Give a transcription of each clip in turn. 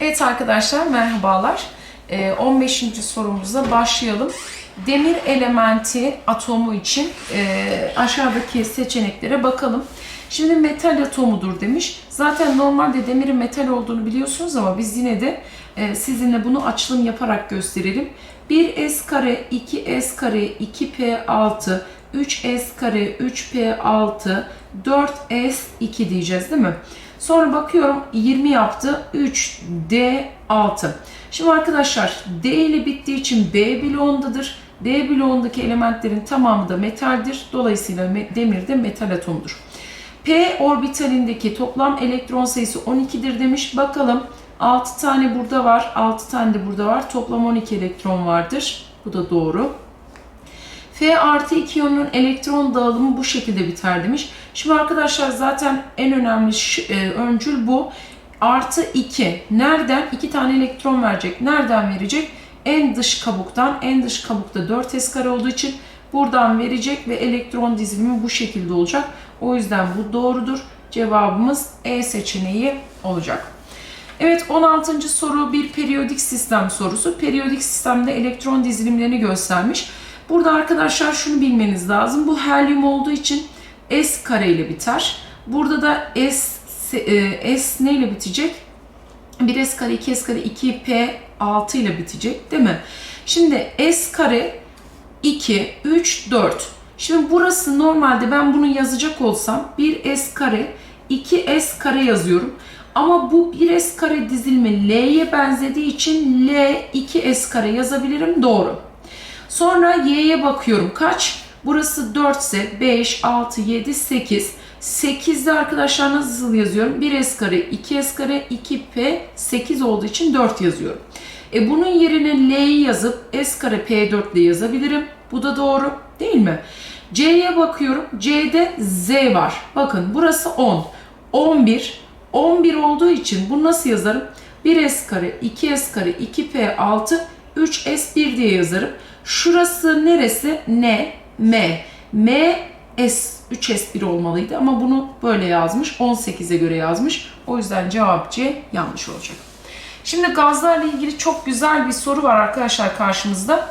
Evet arkadaşlar merhabalar. Ee, 15. sorumuzla başlayalım. Demir elementi atomu için e, aşağıdaki seçeneklere bakalım. Şimdi metal atomudur demiş. Zaten normalde demirin metal olduğunu biliyorsunuz ama biz yine de e, sizinle bunu açılım yaparak gösterelim. 1s kare, 2s kare, 2p6, 3s kare, 3p6, 4s2 diyeceğiz değil mi? Sonra bakıyorum 20 yaptı. 3D6. Şimdi arkadaşlar D ile bittiği için B bloğundadır. D bloğundaki elementlerin tamamı da metaldir. Dolayısıyla demir de metal atomudur. P orbitalindeki toplam elektron sayısı 12'dir demiş. Bakalım 6 tane burada var. 6 tane de burada var. Toplam 12 elektron vardır. Bu da doğru. F artı 2 iyonun elektron dağılımı bu şekilde biter demiş. Şimdi arkadaşlar zaten en önemli e, öncül bu. Artı 2. Nereden? 2 tane elektron verecek. Nereden verecek? En dış kabuktan. En dış kabukta 4s kare olduğu için buradan verecek ve elektron dizilimi bu şekilde olacak. O yüzden bu doğrudur. Cevabımız E seçeneği olacak. Evet 16. soru bir periyodik sistem sorusu. Periyodik sistemde elektron dizilimlerini göstermiş. Burada arkadaşlar şunu bilmeniz lazım. Bu helyum olduğu için S kare ile biter. Burada da S, e, S ne ile bitecek? 1S kare, 2S kare, 2P 6 ile bitecek değil mi? Şimdi S kare 2, 3, 4. Şimdi burası normalde ben bunu yazacak olsam 1S kare, 2S kare yazıyorum. Ama bu 1S kare dizilimi L'ye benzediği için L 2S kare yazabilirim. Doğru. Sonra y'ye bakıyorum. Kaç? Burası 4 ise 5, 6, 7, 8. 8'de arkadaşlar nasıl yazıyorum? 1s kare, 2s kare, 2p, 8 olduğu için 4 yazıyorum. E bunun yerine l'yi yazıp s kare p4 ile yazabilirim. Bu da doğru değil mi? C'ye bakıyorum. C'de z var. Bakın burası 10. 11. 11 olduğu için bunu nasıl yazarım? 1s kare, 2s kare, 2p6, 3s1 diye yazarım. Şurası neresi? N, M. M, S, 3S1 olmalıydı ama bunu böyle yazmış. 18'e göre yazmış. O yüzden cevap C yanlış olacak. Şimdi gazlarla ilgili çok güzel bir soru var arkadaşlar karşımızda.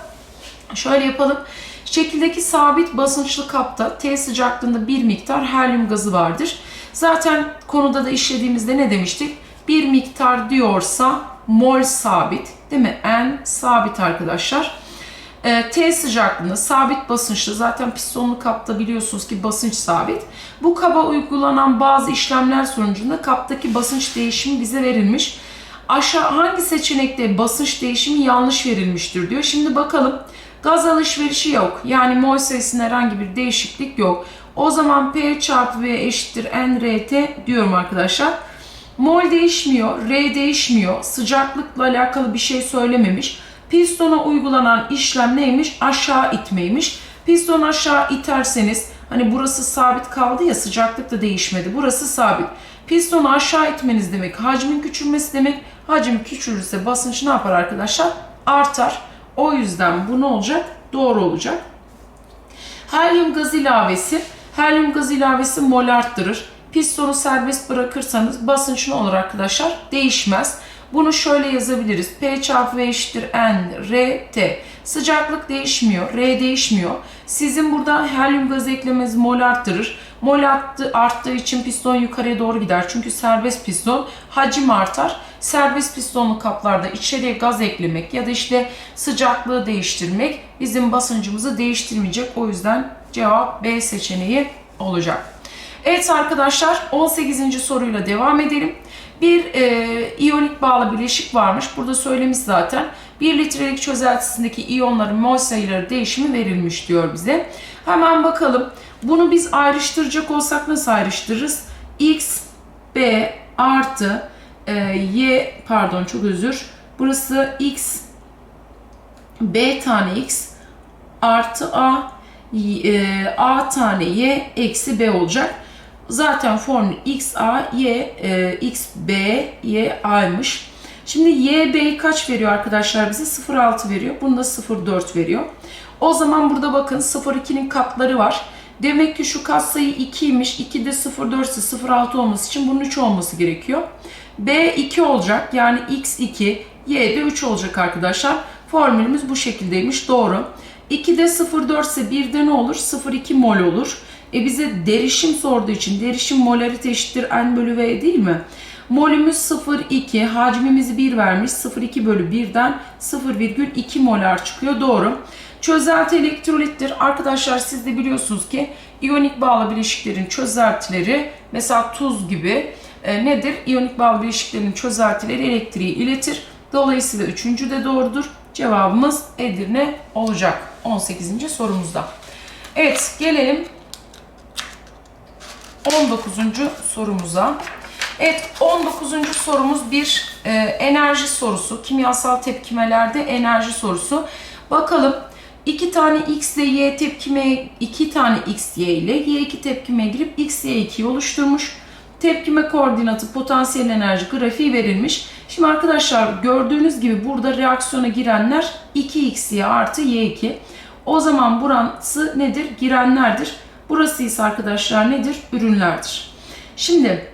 Şöyle yapalım. Şekildeki sabit basınçlı kapta T sıcaklığında bir miktar helyum gazı vardır. Zaten konuda da işlediğimizde ne demiştik? Bir miktar diyorsa mol sabit değil mi? N sabit arkadaşlar. E, T sıcaklığında sabit basınçlı zaten pistonlu kapta biliyorsunuz ki basınç sabit. Bu kaba uygulanan bazı işlemler sonucunda kaptaki basınç değişimi bize verilmiş. Aşağı hangi seçenekte basınç değişimi yanlış verilmiştir diyor. Şimdi bakalım gaz alışverişi yok. Yani mol sayısında herhangi bir değişiklik yok. O zaman P çarpı V eşittir nRT diyorum arkadaşlar. Mol değişmiyor, R değişmiyor. Sıcaklıkla alakalı bir şey söylememiş. Pistona uygulanan işlem neymiş? Aşağı itmeymiş. Piston aşağı iterseniz hani burası sabit kaldı ya sıcaklık da değişmedi. Burası sabit. Pistonu aşağı itmeniz demek hacmin küçülmesi demek. Hacim küçülürse basınç ne yapar arkadaşlar? Artar. O yüzden bu ne olacak? Doğru olacak. Helyum gaz ilavesi. Helyum gaz ilavesi mol arttırır. Pistonu serbest bırakırsanız basınç ne olur arkadaşlar? Değişmez. Bunu şöyle yazabiliriz. P çarpı V eşittir N, R, T. Sıcaklık değişmiyor, R değişmiyor. Sizin burada helyum gazı eklemeniz mol arttırır. Mol arttı, arttığı için piston yukarıya doğru gider. Çünkü serbest piston hacim artar. Serbest pistonlu kaplarda içeriye gaz eklemek ya da işte sıcaklığı değiştirmek bizim basıncımızı değiştirmeyecek. O yüzden cevap B seçeneği olacak. Evet arkadaşlar 18. soruyla devam edelim. Bir e, iyonik bağlı bileşik varmış. Burada söylemiş zaten. 1 litrelik çözeltisindeki iyonların mol sayıları değişimi verilmiş diyor bize. Hemen bakalım. Bunu biz ayrıştıracak olsak nasıl ayrıştırırız? X, B artı e, Y pardon çok özür. Burası X, B tane X artı A, e, A tane Y eksi B olacak. Zaten formül XA, Y, e, XB, Y A'ymış. Şimdi YB'yi kaç veriyor arkadaşlar bize? 0,6 veriyor. Bunu da 0,4 veriyor. O zaman burada bakın 0,2'nin katları var. Demek ki şu katsayı 2'ymiş. 2 de 0,4 ise 0,6 olması için bunun 3 olması gerekiyor. B 2 olacak. Yani X 2, Y de 3 olacak arkadaşlar. Formülümüz bu şekildeymiş. Doğru. 2'de 0,4 ise 1'de ne olur? 0,2 mol olur. E bize derişim sorduğu için derişim molarite eşittir N bölü V değil mi? Molümüz 0,2, hacmimizi 1 vermiş. 0,2 bölü 1'den 0,2 molar çıkıyor. Doğru. Çözelti elektrolittir. Arkadaşlar siz de biliyorsunuz ki iyonik bağlı bileşiklerin çözeltileri mesela tuz gibi e, nedir? İyonik bağlı bileşiklerin çözeltileri elektriği iletir. Dolayısıyla üçüncü de doğrudur. Cevabımız Edirne olacak 18. sorumuzda. Evet gelelim 19. sorumuza. Evet 19. sorumuz bir e, enerji sorusu. Kimyasal tepkimelerde enerji sorusu. Bakalım iki tane x ile y tepkime iki tane x y ile y 2 tepkime girip x y 2'yi oluşturmuş. Tepkime koordinatı potansiyel enerji grafiği verilmiş. Şimdi arkadaşlar gördüğünüz gibi burada reaksiyona girenler 2xy artı y2. O zaman burası nedir? Girenlerdir. Burası ise arkadaşlar nedir? Ürünlerdir. Şimdi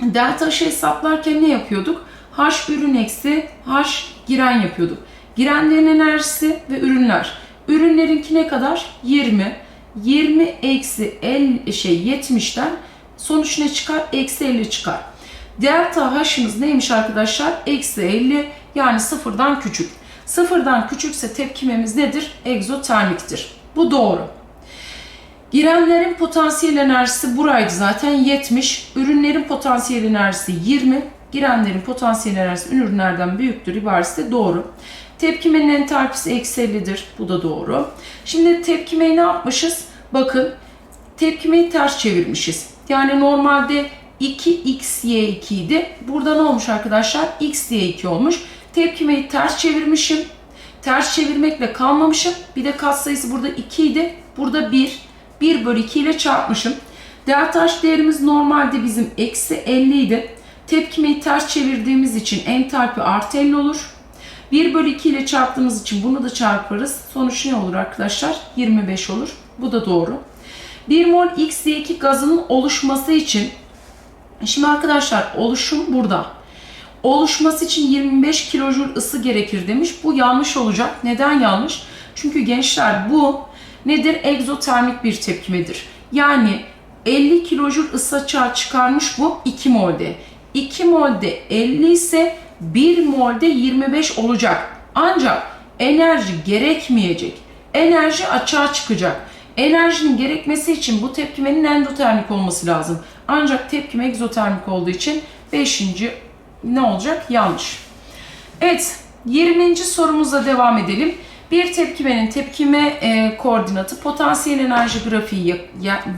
delta H'ı hesaplarken ne yapıyorduk? H ürün eksi H giren yapıyorduk. Girenlerin enerjisi ve ürünler. Ürünlerinki ne kadar? 20. 20 eksi 50 şey 70'ten sonuç ne çıkar? Eksi 50 çıkar. Delta H'ımız neymiş arkadaşlar? Eksi 50 yani sıfırdan küçük. Sıfırdan küçükse tepkimemiz nedir? Egzotermiktir. Bu doğru. Girenlerin potansiyel enerjisi buraydı zaten 70. Ürünlerin potansiyel enerjisi 20. Girenlerin potansiyel enerjisi ürünlerden büyüktür ibaresi de doğru. Tepkimenin entalpisi eksi 50'dir. Bu da doğru. Şimdi tepkimeyi ne yapmışız? Bakın tepkimeyi ters çevirmişiz. Yani normalde 2xy2 idi. Burada ne olmuş arkadaşlar? xy2 olmuş. Tepkimeyi ters çevirmişim. Ters çevirmekle kalmamışım. Bir de katsayısı burada 2 idi. Burada 1. 1 bölü 2 ile çarpmışım. Delta H değerimiz normalde bizim eksi 50 idi. Tepkimeyi ters çevirdiğimiz için entalpi artı 50 olur. 1 bölü 2 ile çarptığımız için bunu da çarparız. Sonuç ne olur arkadaşlar? 25 olur. Bu da doğru. 1 mol X2 gazının oluşması için Şimdi arkadaşlar oluşum burada. Oluşması için 25 kilojül ısı gerekir demiş. Bu yanlış olacak. Neden yanlış? Çünkü gençler bu nedir? Egzotermik bir tepkimedir. Yani 50 kilojül ısı açığa çıkarmış bu 2 molde. 2 molde 50 ise 1 molde 25 olacak. Ancak enerji gerekmeyecek. Enerji açığa çıkacak. Enerjinin gerekmesi için bu tepkimenin endotermik olması lazım. Ancak tepkime egzotermik olduğu için 5. ne olacak? Yanlış. Evet 20. sorumuza devam edelim. Bir tepkimenin tepkime e, koordinatı potansiyel enerji grafiği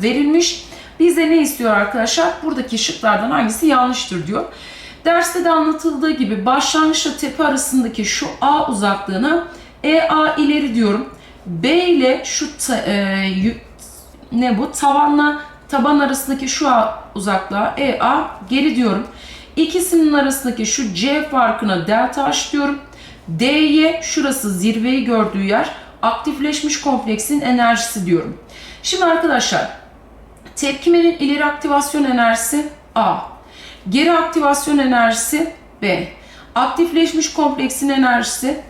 verilmiş. Bize ne istiyor arkadaşlar? Buradaki şıklardan hangisi yanlıştır diyor. Derste de anlatıldığı gibi başlangıçla tepe arasındaki şu A uzaklığına EA ileri diyorum. B ile şu ta, e, ne bu? Tavanla taban arasındaki şu A uzaklığa EA geri diyorum. İkisinin arasındaki şu C farkına delta H diyorum. D'ye şurası zirveyi gördüğü yer aktifleşmiş kompleksin enerjisi diyorum. Şimdi arkadaşlar tepkimenin ileri aktivasyon enerjisi A. Geri aktivasyon enerjisi B. Aktifleşmiş kompleksin enerjisi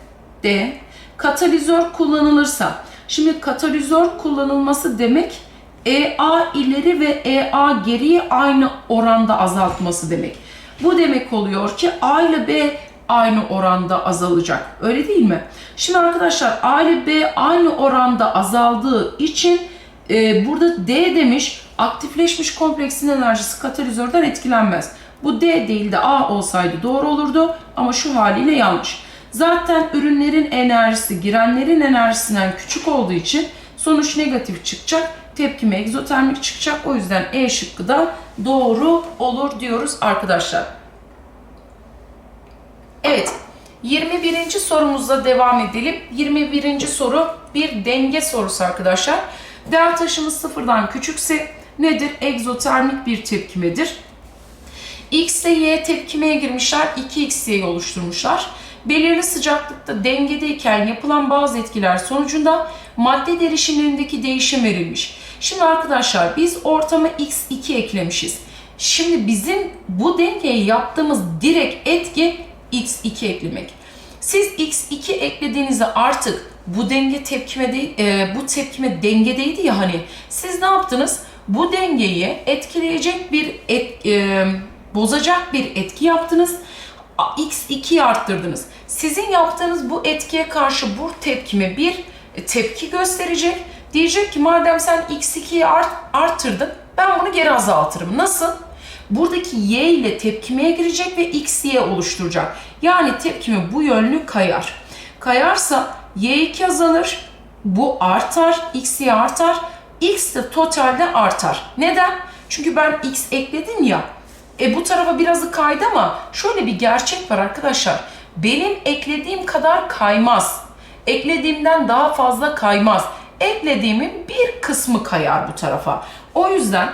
D. Katalizör kullanılırsa. Şimdi katalizör kullanılması demek EA ileri ve EA geriye aynı oranda azaltması demek. Bu demek oluyor ki A ile B aynı oranda azalacak. Öyle değil mi? Şimdi arkadaşlar A ile B aynı oranda azaldığı için e, burada D demiş aktifleşmiş kompleksin enerjisi katalizörden etkilenmez. Bu D değil de A olsaydı doğru olurdu ama şu haliyle yanlış. Zaten ürünlerin enerjisi girenlerin enerjisinden küçük olduğu için sonuç negatif çıkacak. Tepkime egzotermik çıkacak. O yüzden E şıkkı da doğru olur diyoruz arkadaşlar. Evet. 21. sorumuzla devam edelim. 21. soru bir denge sorusu arkadaşlar. Değer taşımız sıfırdan küçükse nedir? Egzotermik bir tepkimedir. X ile Y tepkimeye girmişler. 2x'yi oluşturmuşlar. Belirli sıcaklıkta dengedeyken yapılan bazı etkiler sonucunda madde derişimlerindeki değişim verilmiş. Şimdi arkadaşlar biz ortama x2 eklemişiz. Şimdi bizim bu dengeye yaptığımız direkt etki x2 eklemek. Siz x2 eklediğinizde artık bu denge tepkime değil, e, bu tepkime dengedeydi ya hani. Siz ne yaptınız? Bu dengeyi etkileyecek bir et, e, bozacak bir etki yaptınız. A- x2'yi arttırdınız. Sizin yaptığınız bu etkiye karşı bu tepkime bir tepki gösterecek. Diyecek ki madem sen x2'yi art, arttırdın ben bunu geri azaltırım. Nasıl? Buradaki y ile tepkimeye girecek ve x y oluşturacak. Yani tepkimi bu yönlü kayar. Kayarsa y2 azalır, bu artar, x y artar, x de totalde artar. Neden? Çünkü ben x ekledim ya. E bu tarafa birazı kaydı ama şöyle bir gerçek var arkadaşlar. Benim eklediğim kadar kaymaz. Eklediğimden daha fazla kaymaz. Eklediğimin bir kısmı kayar bu tarafa. O yüzden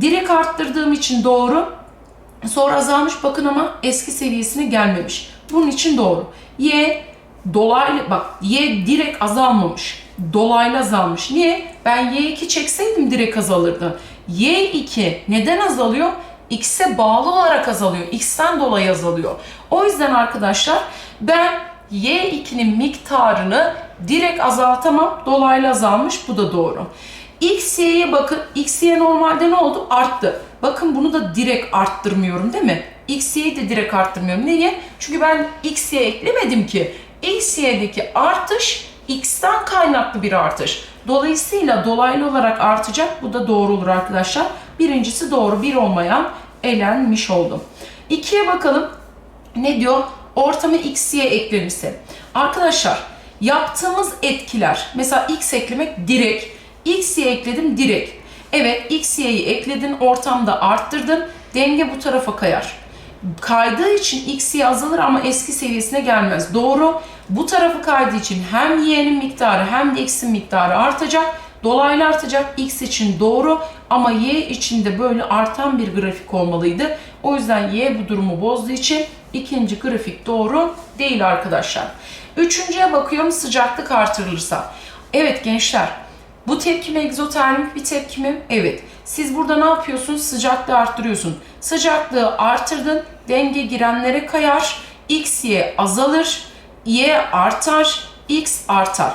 direkt arttırdığım için doğru. Sonra azalmış bakın ama eski seviyesine gelmemiş. Bunun için doğru. Y dolaylı bak Y direkt azalmamış. Dolaylı azalmış. Niye? Ben Y2 çekseydim direkt azalırdı. Y2 neden azalıyor? X'e bağlı olarak azalıyor. X'ten dolayı azalıyor. O yüzden arkadaşlar ben Y2'nin miktarını direkt azaltamam. Dolaylı azalmış. Bu da doğru. X, Y'ye bakın. X, Y normalde ne oldu? Arttı. Bakın bunu da direkt arttırmıyorum değil mi? X, de direkt arttırmıyorum. Niye? Çünkü ben X, eklemedim ki. X, Y'deki artış X'ten kaynaklı bir artış. Dolayısıyla dolaylı olarak artacak. Bu da doğru olur arkadaşlar. Birincisi doğru. Bir olmayan elenmiş oldu. İkiye bakalım. Ne diyor? Ortamı X, Y eklenirse. Arkadaşlar yaptığımız etkiler. Mesela X eklemek direkt. X, Y ekledim direkt. Evet X, Y'yi ekledin. Ortamda arttırdın. Denge bu tarafa kayar kaydığı için x, y azalır ama eski seviyesine gelmez. Doğru. Bu tarafı kaydığı için hem y'nin miktarı hem de x'in miktarı artacak. Dolaylı artacak. x için doğru ama y için de böyle artan bir grafik olmalıydı. O yüzden y bu durumu bozduğu için ikinci grafik doğru değil arkadaşlar. Üçüncüye bakıyorum sıcaklık artırılırsa. Evet gençler bu tepkime egzotermik bir tepki mi? Evet. Siz burada ne yapıyorsunuz? Sıcaklığı arttırıyorsun. Sıcaklığı artırdın, denge girenlere kayar, x, y azalır, y artar, x artar.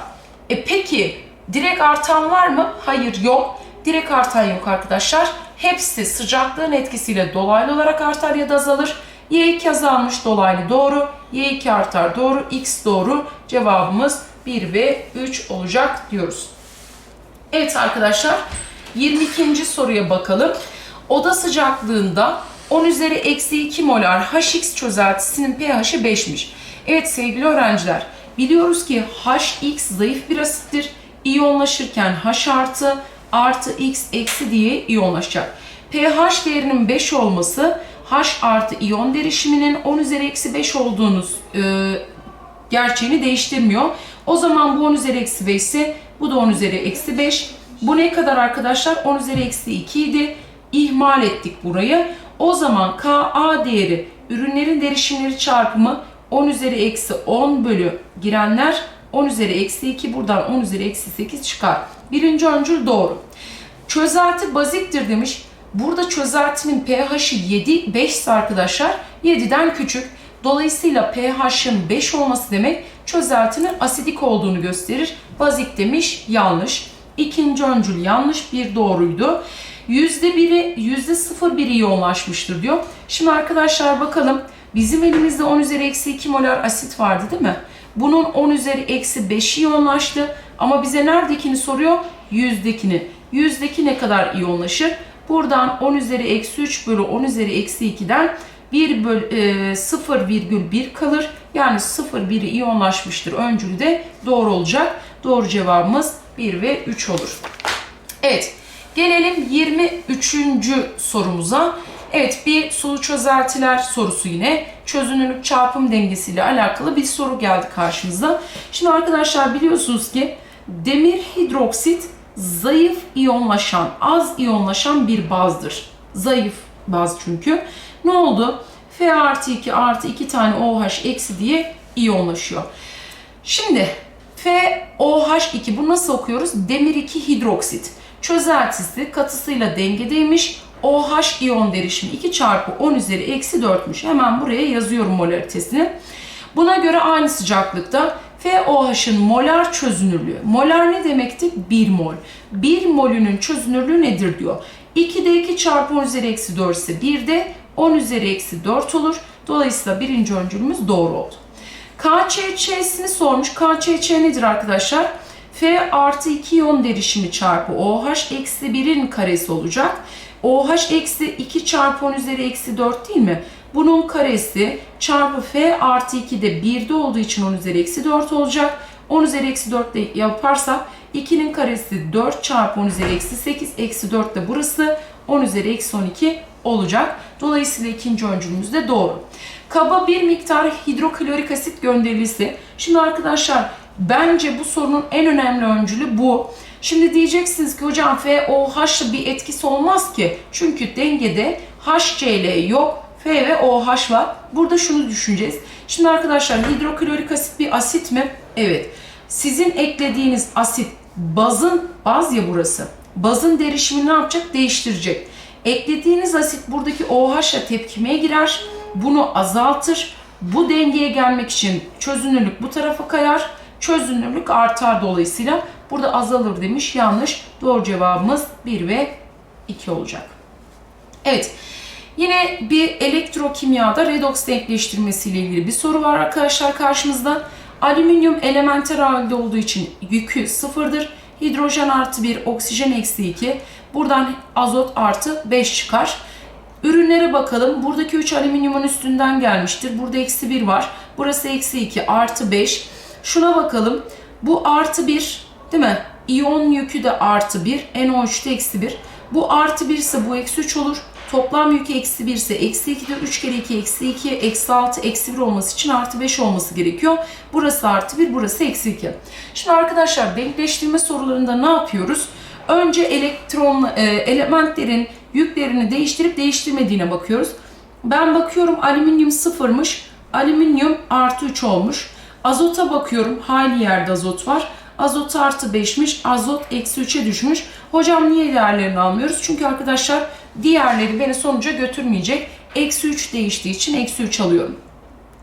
E peki direkt artan var mı? Hayır yok. Direkt artan yok arkadaşlar. Hepsi sıcaklığın etkisiyle dolaylı olarak artar ya da azalır. Y2 azalmış dolaylı doğru. Y2 artar doğru. X doğru. Cevabımız 1 ve 3 olacak diyoruz. Evet arkadaşlar 22. soruya bakalım. Oda sıcaklığında 10 üzeri eksi 2 molar HX çözeltisinin pH'i 5'miş. Evet sevgili öğrenciler biliyoruz ki HX zayıf bir asittir. İyonlaşırken H artı artı X eksi diye iyonlaşacak. pH değerinin 5 olması H artı iyon derişiminin 10 üzeri eksi 5 olduğunu e, gerçeğini değiştirmiyor. O zaman bu 10 üzeri eksi 5 ise bu da 10 üzeri eksi 5. Bu ne kadar arkadaşlar? 10 üzeri eksi 2 idi. İhmal ettik burayı. O zaman Ka değeri ürünlerin derişimleri çarpımı 10 üzeri eksi 10 bölü girenler 10 üzeri eksi 2 buradan 10 üzeri eksi 8 çıkar. Birinci öncül doğru. Çözelti baziktir demiş. Burada çözeltinin pH'i 7, 5 ise arkadaşlar 7'den küçük. Dolayısıyla pH'ın 5 olması demek çözeltinin asidik olduğunu gösterir. Bazik demiş yanlış. İkinci öncül yanlış bir doğruydu. %1'i %0,1'i yoğunlaşmıştır diyor. Şimdi arkadaşlar bakalım bizim elimizde 10 üzeri eksi 2 molar asit vardı değil mi? Bunun 10 üzeri eksi 5'i yoğunlaştı. Ama bize neredekini soruyor? Yüzdekini. Yüzdeki ne kadar yoğunlaşır? Buradan 10 üzeri eksi 3 bölü 10 üzeri eksi 2'den 1 böl, e, 0,1 kalır. Yani 0,1'i iyonlaşmıştır. Öncülü de doğru olacak. Doğru cevabımız 1 ve 3 olur. Evet. Gelelim 23. sorumuza. Evet bir sulu çözeltiler sorusu yine. Çözünürlük çarpım dengesiyle alakalı bir soru geldi karşımıza. Şimdi arkadaşlar biliyorsunuz ki demir hidroksit zayıf iyonlaşan, az iyonlaşan bir bazdır. Zayıf baz çünkü. Ne oldu? F artı 2 artı 2 tane OH eksi diye iyonlaşıyor. Şimdi FOH2 bu nasıl okuyoruz? Demir 2 hidroksit. Çözeltisi katısıyla dengedeymiş. OH iyon derişimi 2 çarpı 10 üzeri eksi 4'müş. Hemen buraya yazıyorum molaritesini. Buna göre aynı sıcaklıkta FOH'ın molar çözünürlüğü. Molar ne demekti? 1 mol. 1 molünün çözünürlüğü nedir diyor. 2'de 2 çarpı 10 üzeri eksi 4 ise 1'de 10 üzeri eksi 4 olur. Dolayısıyla birinci öncülümüz doğru oldu. KÇÇ'sini sormuş. KÇÇ nedir arkadaşlar? F artı 2 iyon derişimi çarpı OH eksi 1'in karesi olacak. OH eksi 2 çarpı 10 üzeri eksi 4 değil mi? Bunun karesi çarpı F artı 2 de 1'de olduğu için 10 üzeri eksi 4 olacak. 10 üzeri eksi 4 de yaparsak 2'nin karesi 4 çarpı 10 üzeri eksi 8 eksi 4 de burası 10 üzeri eksi 12 olacak. Dolayısıyla ikinci öncülümüz de doğru. Kaba bir miktar hidroklorik asit gönderilisi. Şimdi arkadaşlar bence bu sorunun en önemli öncülü bu. Şimdi diyeceksiniz ki hocam FOH'la bir etkisi olmaz ki. Çünkü dengede HCl yok. F ve OH var. Burada şunu düşüneceğiz. Şimdi arkadaşlar hidroklorik asit bir asit mi? Evet. Sizin eklediğiniz asit bazın, baz ya burası. Bazın derişimini ne yapacak? Değiştirecek. Eklediğiniz asit buradaki OH ile tepkimeye girer. Bunu azaltır. Bu dengeye gelmek için çözünürlük bu tarafa kayar. Çözünürlük artar dolayısıyla. Burada azalır demiş. Yanlış. Doğru cevabımız 1 ve 2 olacak. Evet. Yine bir elektrokimyada redoks denkleştirmesi ile ilgili bir soru var arkadaşlar karşımızda. Alüminyum elementer halde olduğu için yükü sıfırdır. Hidrojen artı 1, oksijen eksi 2. Buradan azot artı 5 çıkar. Ürünlere bakalım. Buradaki 3 alüminyumun üstünden gelmiştir. Burada eksi 1 var. Burası eksi 2 artı 5. Şuna bakalım. Bu artı 1 değil mi? İyon yükü de artı 1. NO3'te eksi 1. Bu artı 1 ise bu eksi 3 olur. Toplam yükü eksi 1 ise eksi 2'de 3 kere 2 eksi 2 eksi 6 eksi 1 olması için artı 5 olması gerekiyor. Burası artı 1 burası eksi 2. Şimdi arkadaşlar denkleştirme sorularında ne yapıyoruz? Önce elektron e, elementlerin yüklerini değiştirip değiştirmediğine bakıyoruz. Ben bakıyorum alüminyum sıfırmış. Alüminyum artı 3 olmuş. Azota bakıyorum. Hali yerde azot var. Azot artı 5'miş. Azot eksi 3'e düşmüş. Hocam niye değerlerini almıyoruz? Çünkü arkadaşlar diğerleri beni sonuca götürmeyecek. Eksi 3 değiştiği için eksi 3 alıyorum.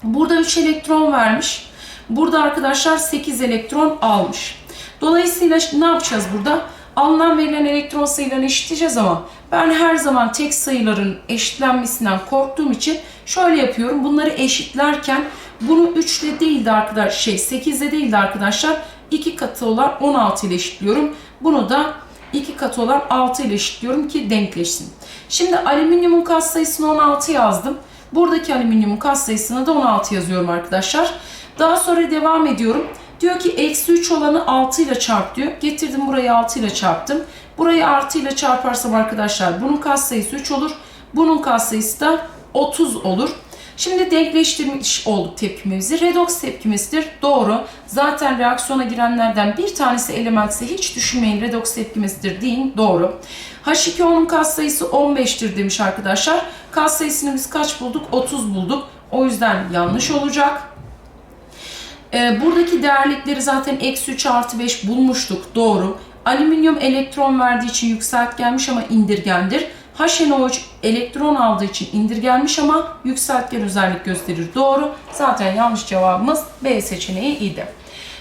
Burada 3 elektron vermiş. Burada arkadaşlar 8 elektron almış. Dolayısıyla ne yapacağız burada? Alınan verilen elektron sayılarını eşitleyeceğiz ama ben her zaman tek sayıların eşitlenmesinden korktuğum için şöyle yapıyorum. Bunları eşitlerken bunu 3 ile değil de arkadaşlar şey 8 ile değil de arkadaşlar 2 katı olan 16 ile eşitliyorum. Bunu da 2 katı olan 6 ile eşitliyorum ki denkleşsin. Şimdi alüminyumun katsayısını 16 yazdım. Buradaki alüminyumun katsayısını da 16 yazıyorum arkadaşlar. Daha sonra devam ediyorum. Diyor ki eksi 3 olanı 6 ile çarp diyor. Getirdim burayı 6 ile çarptım. Burayı artı ile çarparsam arkadaşlar bunun katsayısı 3 olur. Bunun katsayısı da 30 olur. Şimdi denkleştirmiş olduk tepkimemizi. Redoks tepkimesidir. Doğru. Zaten reaksiyona girenlerden bir tanesi elementse hiç düşünmeyin redoks tepkimesidir deyin. Doğru. H2O'nun katsayısı 15'tir demiş arkadaşlar. Katsayısını biz kaç bulduk? 30 bulduk. O yüzden yanlış olacak. Ee, buradaki değerlikleri zaten eksi 3 artı 5 bulmuştuk. Doğru. Alüminyum elektron verdiği için yükseltgenmiş ama indirgendir. HNO3 elektron aldığı için indirgenmiş ama yükseltgen özellik gösterir. Doğru. Zaten yanlış cevabımız B seçeneği idi.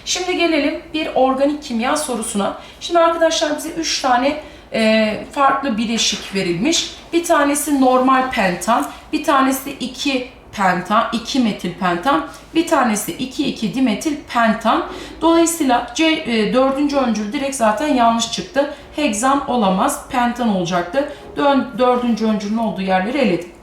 Şimdi gelelim bir organik kimya sorusuna. Şimdi arkadaşlar bize 3 tane e, farklı bileşik verilmiş. Bir tanesi normal pentan, bir tanesi 2 pentan, 2 metil pentan, bir tanesi 2,2 dimetil pentan. Dolayısıyla C, e, dördüncü öncül direkt zaten yanlış çıktı. Hegzan olamaz, pentan olacaktı. Dön, dördüncü öncülün olduğu yerleri eledik.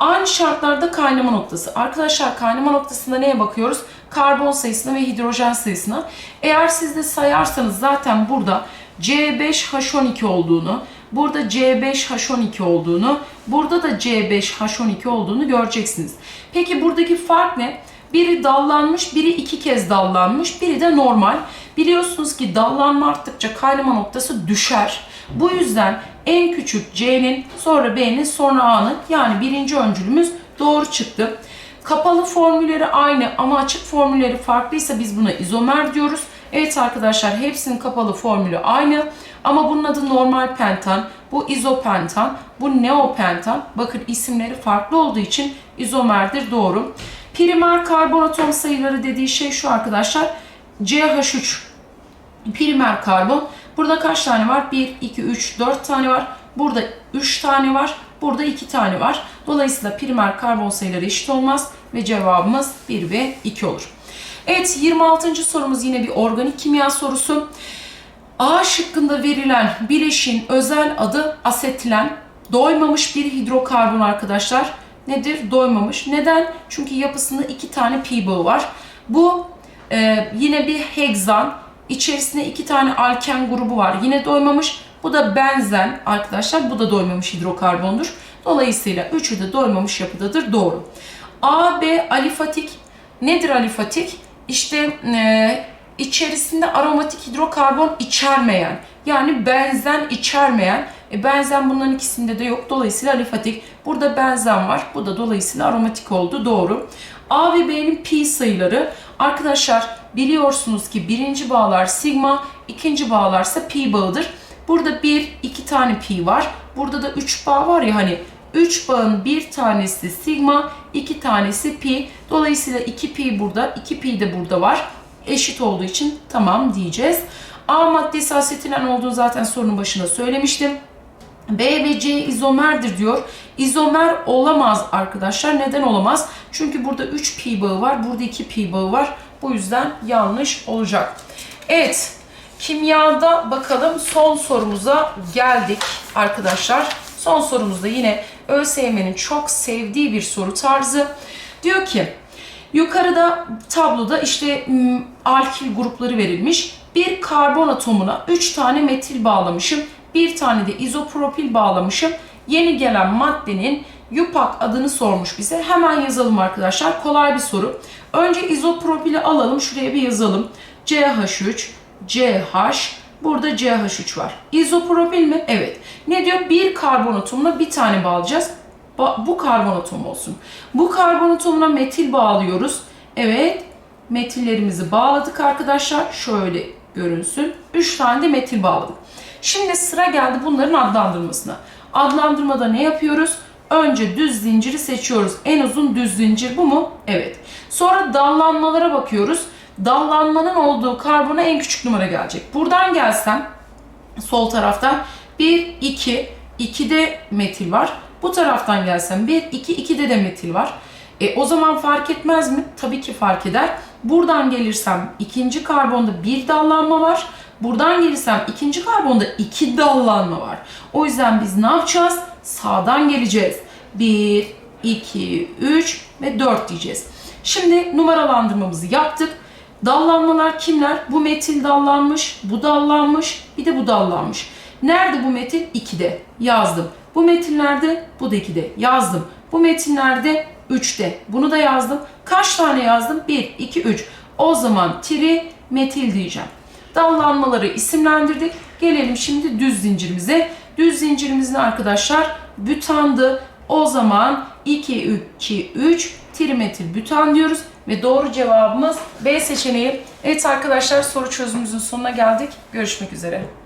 Aynı şartlarda kaynama noktası. Arkadaşlar kaynama noktasında neye bakıyoruz? Karbon sayısına ve hidrojen sayısına. Eğer siz de sayarsanız zaten burada C5H12 olduğunu, burada C5H12 olduğunu, burada da C5H12 olduğunu göreceksiniz. Peki buradaki fark ne? Biri dallanmış, biri iki kez dallanmış, biri de normal. Biliyorsunuz ki dallanma arttıkça kaynama noktası düşer. Bu yüzden en küçük C'nin, sonra B'nin, sonra A'nın yani birinci öncülümüz doğru çıktı. Kapalı formülleri aynı ama açık formülleri farklıysa biz buna izomer diyoruz. Evet arkadaşlar hepsinin kapalı formülü aynı. Ama bunun adı normal pentan, bu izopentan, bu neopentan. Bakın isimleri farklı olduğu için izomerdir doğru. Primer karbon atom sayıları dediği şey şu arkadaşlar. CH3 primer karbon. Burada kaç tane var? 1, 2, 3, 4 tane var. Burada 3 tane var. Burada 2 tane var. Dolayısıyla primer karbon sayıları eşit olmaz ve cevabımız 1 ve 2 olur. Evet 26. sorumuz yine bir organik kimya sorusu. A şıkkında verilen bileşiğin özel adı asetilen. Doymamış bir hidrokarbon arkadaşlar. Nedir? Doymamış. Neden? Çünkü yapısında iki tane pi bağı var. Bu e, yine bir hegzan. İçerisinde iki tane alken grubu var. Yine doymamış. Bu da benzen arkadaşlar. Bu da doymamış hidrokarbondur. Dolayısıyla üçü de doymamış yapıdadır. Doğru. A, B alifatik. Nedir alifatik? İşte e, içerisinde aromatik hidrokarbon içermeyen yani benzen içermeyen e, benzen bunların ikisinde de yok dolayısıyla alifatik. Burada benzen var bu da dolayısıyla aromatik oldu doğru. A ve B'nin pi sayıları arkadaşlar biliyorsunuz ki birinci bağlar sigma ikinci bağlarsa pi bağıdır. Burada bir iki tane pi var burada da üç bağ var ya hani 3 bağın bir tanesi sigma, iki tanesi pi. Dolayısıyla 2 pi burada, 2 pi de burada var. Eşit olduğu için tamam diyeceğiz. A maddesi asetilen olduğunu zaten sorunun başında söylemiştim. B ve C izomerdir diyor. İzomer olamaz arkadaşlar. Neden olamaz? Çünkü burada 3 pi bağı var, burada 2 pi bağı var. Bu yüzden yanlış olacak. Evet, kimyada bakalım son sorumuza geldik arkadaşlar. Son sorumuzda yine ÖSYM'nin çok sevdiği bir soru tarzı. Diyor ki yukarıda tabloda işte m, alkil grupları verilmiş. Bir karbon atomuna 3 tane metil bağlamışım. Bir tane de izopropil bağlamışım. Yeni gelen maddenin yupak adını sormuş bize. Hemen yazalım arkadaşlar. Kolay bir soru. Önce izopropili alalım. Şuraya bir yazalım. CH3, CH, Burada CH3 var. İzopropil mi? Evet. Ne diyor? Bir karbon atomuna bir tane bağlayacağız. Bu karbon atomu olsun. Bu karbon atomuna metil bağlıyoruz. Evet. Metillerimizi bağladık arkadaşlar. Şöyle görünsün. 3 tane de metil bağladık. Şimdi sıra geldi bunların adlandırmasına. Adlandırmada ne yapıyoruz? Önce düz zinciri seçiyoruz. En uzun düz zincir bu mu? Evet. Sonra dallanmalara bakıyoruz dallanmanın olduğu karbona en küçük numara gelecek. Buradan gelsem sol taraftan 1, 2, 2'de metil var. Bu taraftan gelsem 1, 2, 2'de de metil var. E, o zaman fark etmez mi? Tabii ki fark eder. Buradan gelirsem ikinci karbonda bir dallanma var. Buradan gelirsem ikinci karbonda iki dallanma var. O yüzden biz ne yapacağız? Sağdan geleceğiz. 1, 2, 3 ve 4 diyeceğiz. Şimdi numaralandırmamızı yaptık. Dallanmalar kimler? Bu metil dallanmış, bu dallanmış, bir de bu dallanmış. Nerede bu metil? 2'de yazdım. Bu metil nerede? Bu da 2'de yazdım. Bu metil nerede? 3'te. Bunu da yazdım. Kaç tane yazdım? 1, 2, 3. O zaman tri metil diyeceğim. Dallanmaları isimlendirdik. Gelelim şimdi düz zincirimize. Düz zincirimizin arkadaşlar bütandı. O zaman 2, 2, 3 trimetil bütan diyoruz. Ve doğru cevabımız B seçeneği. Evet arkadaşlar soru çözümümüzün sonuna geldik. Görüşmek üzere.